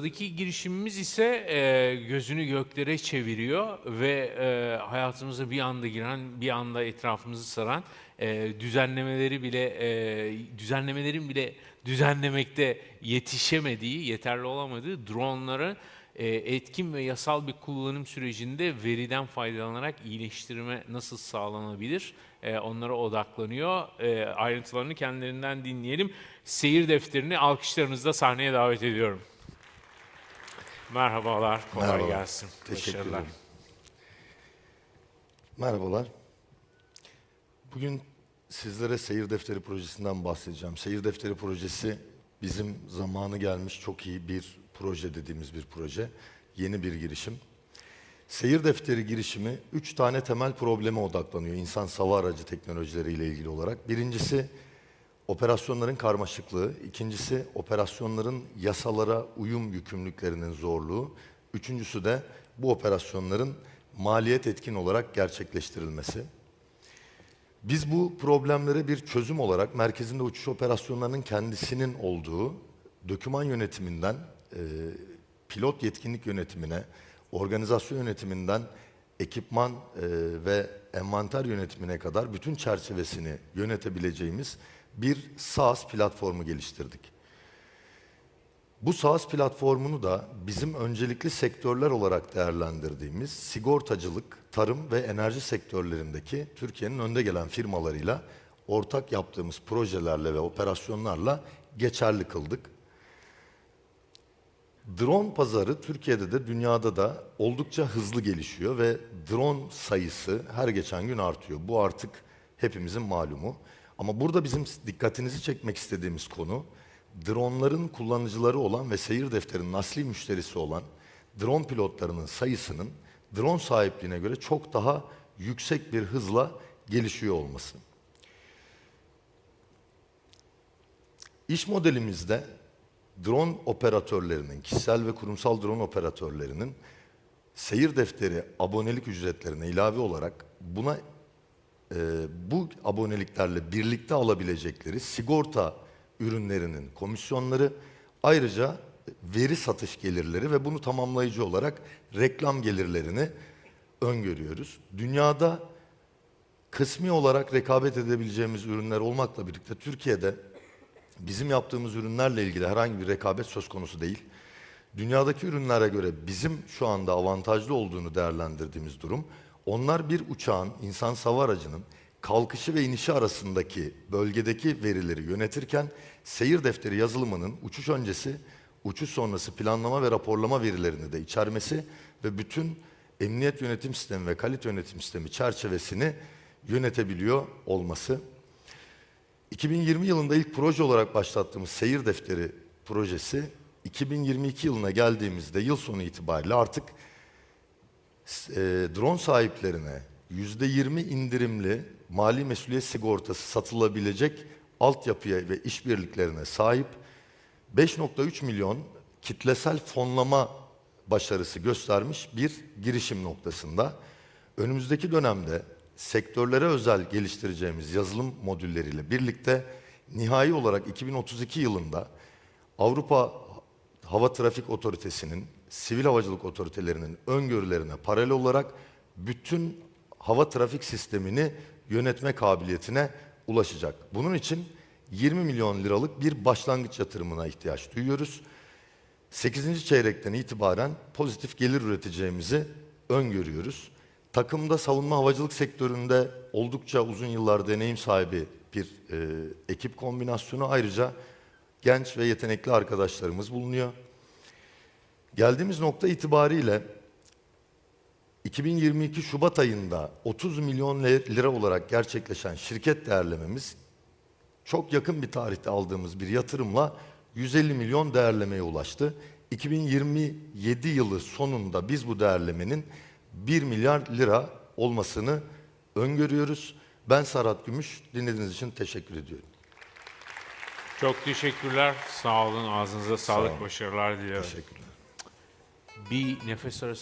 Sıradaki girişimimiz ise e, gözünü göklere çeviriyor ve e, hayatımıza bir anda giren, bir anda etrafımızı saran e, düzenlemeleri bile e, düzenlemelerin bile düzenlemekte yetişemediği, yeterli olamadığı dronları e, etkin ve yasal bir kullanım sürecinde veriden faydalanarak iyileştirme nasıl sağlanabilir? E, onlara odaklanıyor. E, ayrıntılarını kendilerinden dinleyelim. Seyir defterini alkışlarınızla sahneye davet ediyorum. Merhabalar, kolay Merhaba, gelsin. teşekkür Başarılar. ederim. Merhabalar. Bugün sizlere Seyir Defteri projesinden bahsedeceğim. Seyir Defteri projesi bizim zamanı gelmiş çok iyi bir proje dediğimiz bir proje. Yeni bir girişim. Seyir Defteri girişimi üç tane temel probleme odaklanıyor insan sava aracı teknolojileriyle ilgili olarak. Birincisi operasyonların karmaşıklığı, ikincisi operasyonların yasalara uyum yükümlülüklerinin zorluğu, üçüncüsü de bu operasyonların maliyet etkin olarak gerçekleştirilmesi. Biz bu problemlere bir çözüm olarak merkezinde uçuş operasyonlarının kendisinin olduğu döküman yönetiminden e, pilot yetkinlik yönetimine, organizasyon yönetiminden ekipman e, ve envanter yönetimine kadar bütün çerçevesini yönetebileceğimiz bir SaaS platformu geliştirdik. Bu SaaS platformunu da bizim öncelikli sektörler olarak değerlendirdiğimiz sigortacılık, tarım ve enerji sektörlerindeki Türkiye'nin önde gelen firmalarıyla ortak yaptığımız projelerle ve operasyonlarla geçerli kıldık. Drone pazarı Türkiye'de de dünyada da oldukça hızlı gelişiyor ve drone sayısı her geçen gün artıyor. Bu artık hepimizin malumu. Ama burada bizim dikkatinizi çekmek istediğimiz konu dronların kullanıcıları olan ve seyir defterinin asli müşterisi olan drone pilotlarının sayısının drone sahipliğine göre çok daha yüksek bir hızla gelişiyor olması. İş modelimizde drone operatörlerinin, kişisel ve kurumsal drone operatörlerinin seyir defteri abonelik ücretlerine ilave olarak buna e, bu aboneliklerle birlikte alabilecekleri sigorta ürünlerinin komisyonları ayrıca veri satış gelirleri ve bunu tamamlayıcı olarak reklam gelirlerini öngörüyoruz. Dünyada kısmi olarak rekabet edebileceğimiz ürünler olmakla birlikte Türkiye'de bizim yaptığımız ürünlerle ilgili herhangi bir rekabet söz konusu değil. Dünyadaki ürünlere göre bizim şu anda avantajlı olduğunu değerlendirdiğimiz durum, onlar bir uçağın, insan sava aracının kalkışı ve inişi arasındaki bölgedeki verileri yönetirken seyir defteri yazılımının uçuş öncesi, uçuş sonrası planlama ve raporlama verilerini de içermesi ve bütün emniyet yönetim sistemi ve kalite yönetim sistemi çerçevesini yönetebiliyor olması. 2020 yılında ilk proje olarak başlattığımız Seyir Defteri projesi 2022 yılına geldiğimizde yıl sonu itibariyle artık e, drone sahiplerine %20 indirimli mali mesuliyet sigortası satılabilecek altyapıya ve işbirliklerine sahip 5.3 milyon kitlesel fonlama başarısı göstermiş bir girişim noktasında. Önümüzdeki dönemde sektörlere özel geliştireceğimiz yazılım modülleriyle birlikte nihai olarak 2032 yılında Avrupa Hava Trafik Otoritesi'nin, sivil havacılık otoritelerinin öngörülerine paralel olarak bütün hava trafik sistemini yönetme kabiliyetine ulaşacak. Bunun için 20 milyon liralık bir başlangıç yatırımına ihtiyaç duyuyoruz. 8. çeyrekten itibaren pozitif gelir üreteceğimizi öngörüyoruz. Takımda savunma havacılık sektöründe oldukça uzun yıllar deneyim sahibi bir e, ekip kombinasyonu. Ayrıca genç ve yetenekli arkadaşlarımız bulunuyor. Geldiğimiz nokta itibariyle 2022 Şubat ayında 30 milyon lira olarak gerçekleşen şirket değerlememiz çok yakın bir tarihte aldığımız bir yatırımla 150 milyon değerlemeye ulaştı. 2027 yılı sonunda biz bu değerlemenin 1 milyar lira olmasını öngörüyoruz. Ben Serhat Gümüş, dinlediğiniz için teşekkür ediyorum. Çok teşekkürler. Sağ olun. Ağzınıza sağlık. olun. Başarılar diliyorum. Teşekkürler. Bir nefes arası